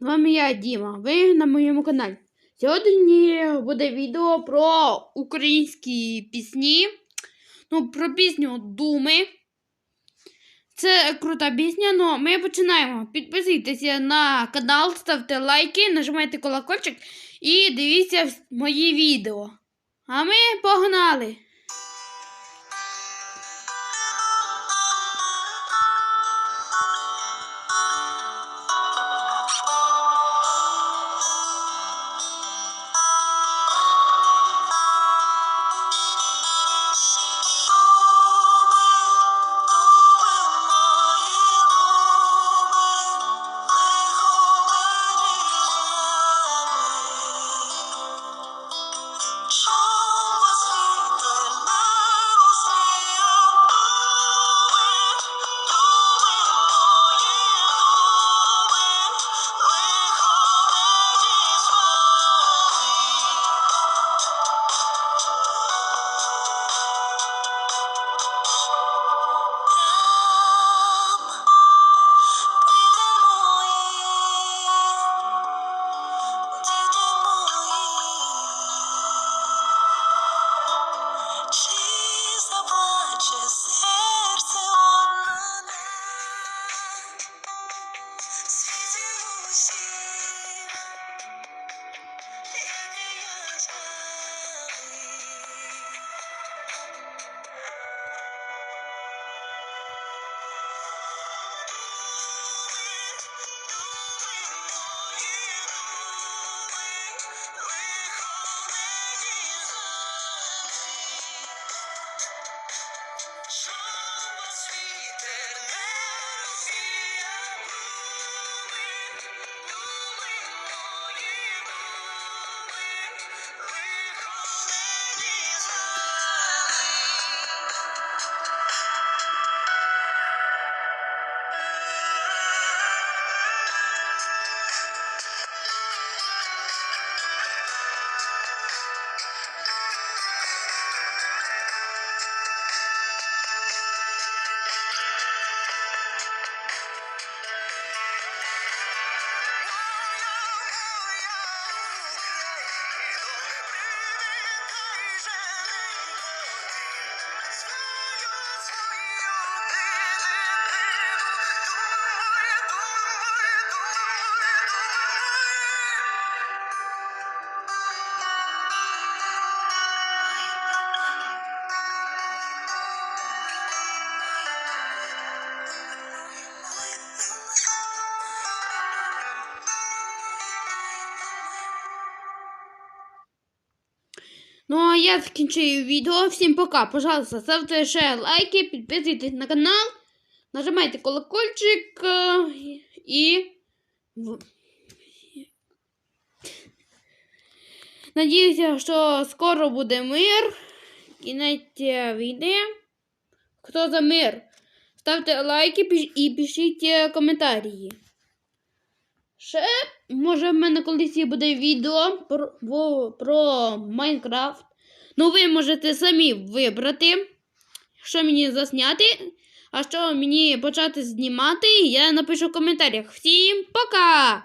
з вами я, Діма. Ви на моєму каналі. Сьогодні буде відео про українські пісні. Ну, про пісню Думи. Це крута пісня, але ми починаємо. Підписуйтеся на канал, ставте лайки, нажимайте колокольчик і дивіться мої відео. А ми погнали! Show Ну, а я закінчую відео. Всім пока. Пожалуйста, ставте ще лайки, підписуйтесь на канал, нажимайте колокольчик е, і. Надіюся, що скоро буде мир. Кінець війни. Хто за мир? Ставте лайки і пишіть е, коментарі. Ще, може, в мене колись буде відео про, про Майнкрафт. Ну, ви можете самі вибрати, що мені засняти, а що мені почати знімати, я напишу в коментарях. Всім пока!